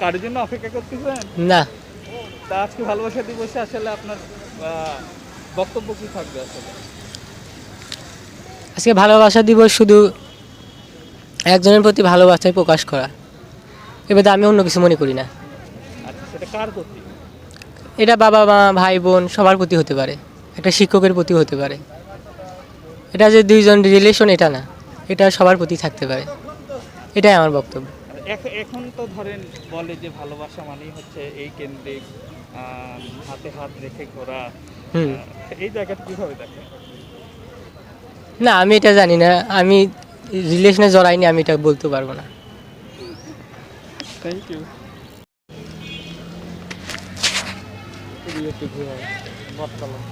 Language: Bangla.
কারোর জন্য অপেক্ষা করতেছেন? না। তা আজকে ভালোবাসা দিবসে আসলে আপনার বক্তব্য কি থাকবে আসলে? আজকে ভালোবাসা দিবস শুধু একজনের প্রতি ভালোবাসায় প্রকাশ করা। এবারে আমি অন্য কিছু মনে করি না। আচ্ছা কার এটা বাবা মা ভাই বোন সবার প্রতি হতে পারে। একটা শিক্ষকের প্রতি হতে পারে। এটা যে দুইজন রিলেশন এটা না। এটা সবার প্রতি থাকতে পারে। এটাই আমার বক্তব্য। এখন তো ধরেন বলে যে ভালোবাসা মানেই হচ্ছে এই কেন্দ্রিক হাতে হাত রেখে ঘোরা। এই জায়গাটা কীভাবে দেখেন? না আমি এটা জানি না। আমি রিলেশনে জড়াইনি আমি এটা বলতে পারব না। থ্যাংক ইউ বর্তমান